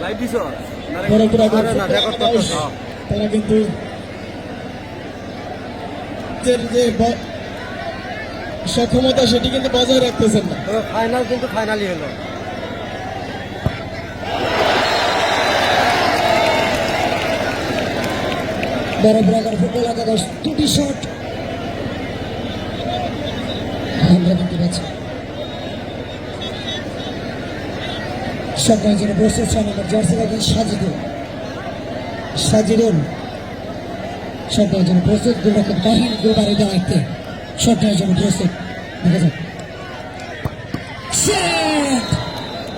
ভাই কিন্তু যে সক্ষমতা সেটি কিন্তু বজায় রাখতেছেন না। ফাইনাল কিন্তু ফাইনালই হলো। বড় ব্রাগার ফুটবল একাদশ দুটি শট আমরা দেখতে পাচ্ছি সবাই যেন বসে ছয় নম্বর জার্সি রাখেন সাজিদুল। সবাই যেন প্রস্তুত গোলরক্ষক তাহিল গোলবারে দাঁড়াইতে সবাই যেন প্রস্তুত। দেখা যাক।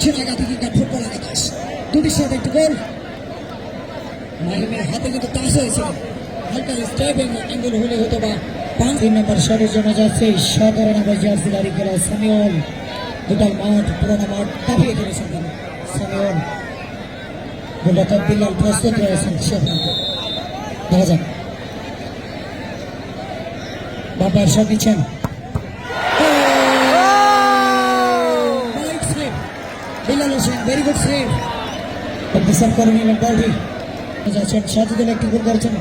ছিনাগাতি কিংবা ফুটবল একাদশ দুটি শট একটি গোল মাহিমের হাতে কিন্তু টাচ হয়েছিল হালকা স্টেপ অ্যাঙ্গেল হলে হতো বা পাঁচ তিন নম্বর শটের জন্য যাচ্ছে সতেরো নম্বর জার্সি দাঁড়ি খেলা সামিউল দুটাল মাঠ পুরোনো মাঠ কাঁপিয়ে তুলেছেন তিনি সামিউল গোলরক্ষক বিল্লাল প্রস্তুত রয়েছেন সে দেখা যাক বাবার শট নিচ্ছেন Billal Hossain very good save অগ্নিসার করে নিলেন বলটি যাচ্ছেন। সাজিদুল একটি গোল করেছেন।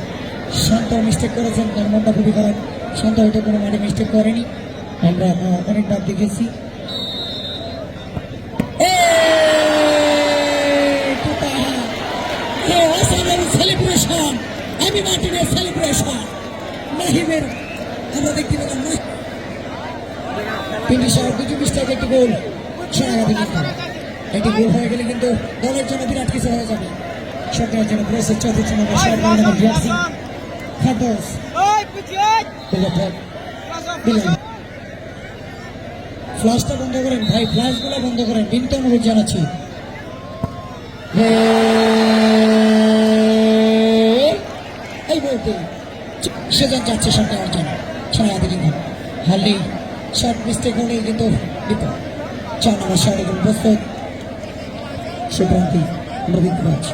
মিস্টেক করেছেন, তার মনটা খুবই খারাপ। শান্ত হয়তো কোনো মাঠে মিস্টেক করেনি। আমরা অনেকবার দেখেছি। একটি একটি গোল হয়ে গেলে কিন্তু দলের জন্য বিরাট কিছু হয়ে যাবে। নম্বর শট নম্বর জার্সি ফাদোস ফ্লাশটা বন্ধ করেন। ভাই ফ্লাশগুলো বন্ধ করেন। বিনীত অনুরোধ জানাচ্ছি। এই বলতে সেজন যাচ্ছে শট নেওয়ার জন্য। সোনাগাতি কিন্তু। হারলেই শট মিস্টেক হলেই কিন্তু বিপদ। চার নম্বর শট এবং প্রস্তুত। সুপ্রান্তি আমরা দেখতে পাচ্ছি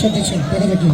সত্যি দেখা যাক কি।